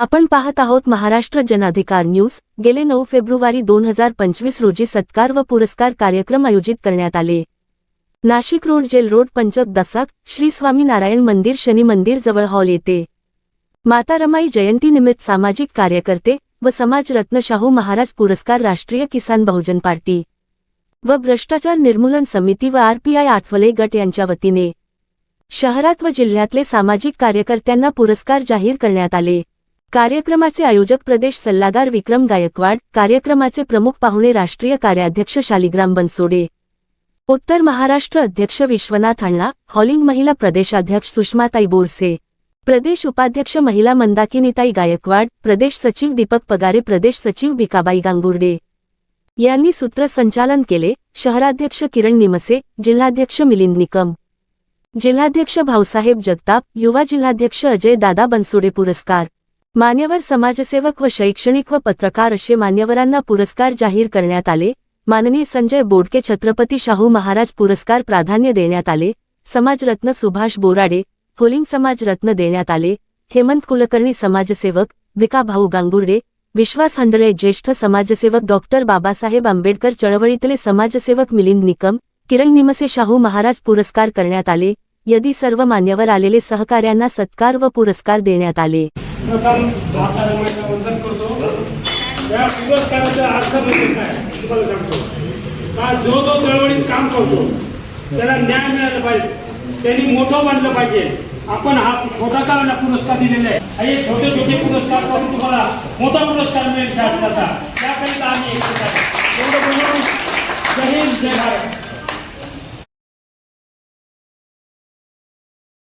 आपण पाहत आहोत महाराष्ट्र जनाधिकार न्यूज. गेले नऊ फेब्रुवारी दोन हजार पंचवीस रोजी सत्कार व पुरस्कार कार्यक्रम आयोजित करण्यात आले. नाशिक रोड जेल रोड पंचक दसाक श्री स्वामीनारायण मंदिर शनी मंदिर जवळ हॉल येते माता रमाई जयंतीनिमित्त सामाजिक कार्यकर्ते व समाजरत्न शाहू महाराज पुरस्कार राष्ट्रीय किसान बहुजन पार्टी व भ्रष्टाचार निर्मूलन समिती व आरपीआय आठवले गट यांच्या वतीने शहरात व जिल्ह्यातले सामाजिक कार्यकर्त्यांना पुरस्कार जाहीर करण्यात आले. कार्यक्रमाचे आयोजक प्रदेश सल्लागार विक्रम गायकवाड कार्यक्रमाचे प्रमुख पाहुणे राष्ट्रीय कार्याध्यक्ष शालिग्राम बनसोडे उत्तर महाराष्ट्र अध्यक्ष विश्वनाथ अण्णा हॉलिंग महिला प्रदेशाध्यक्ष सुषमाताई बोरसे प्रदेश उपाध्यक्ष महिला मंदाकिनीताई गायकवाड प्रदेश सचिव दीपक पगारे प्रदेश सचिव भिकाबाई गांगुर्डे यांनी सूत्रसंचालन केले. शहराध्यक्ष किरण निमसे जिल्हाध्यक्ष मिलिंद निकम जिल्हाध्यक्ष भाऊसाहेब जगताप युवा जिल्हाध्यक्ष अजय दादा बनसोडे पुरस्कार मान्यवर समाजसेवक व शैक्षणिक व पत्रकार असे मान्यवरांना पुरस्कार जाहीर करण्यात आले. माननीय संजय बोडके छत्रपती शाहू महाराज पुरस्कार प्राधान्य देण्यात आले. समाजरत्न सुभाष बोराडे होलिंग समाजरत्न देण्यात आले. हेमंत कुलकर्णी समाजसेवक विकाभाऊ गांगुर्डे विश्वास हंडळे ज्येष्ठ समाजसेवक डॉक्टर बाबासाहेब आंबेडकर चळवळीतले समाजसेवक मिलिंद निकम किरण निमसे शाहू महाराज पुरस्कार करण्यात आले. यदी सर्व मान्यवर आलेले सहकार्यांना सत्कार व पुरस्कार देण्यात आले. प्रथम माता वंदन करतो. या पुरस्काराचा अर्थ म्हणजे काय तुम्हाला सांगतो. का जो जो चळवळीत काम करतो त्याला न्याय मिळाला पाहिजे. त्यांनी मोठं बनलं पाहिजे. आपण हा छोटा का पुरस्कार दिलेला आहे. हे छोटे छोटे पुरस्कार करून तुम्हाला मोठा पुरस्कार मिळेल शासनाचा. त्याकरिता आम्ही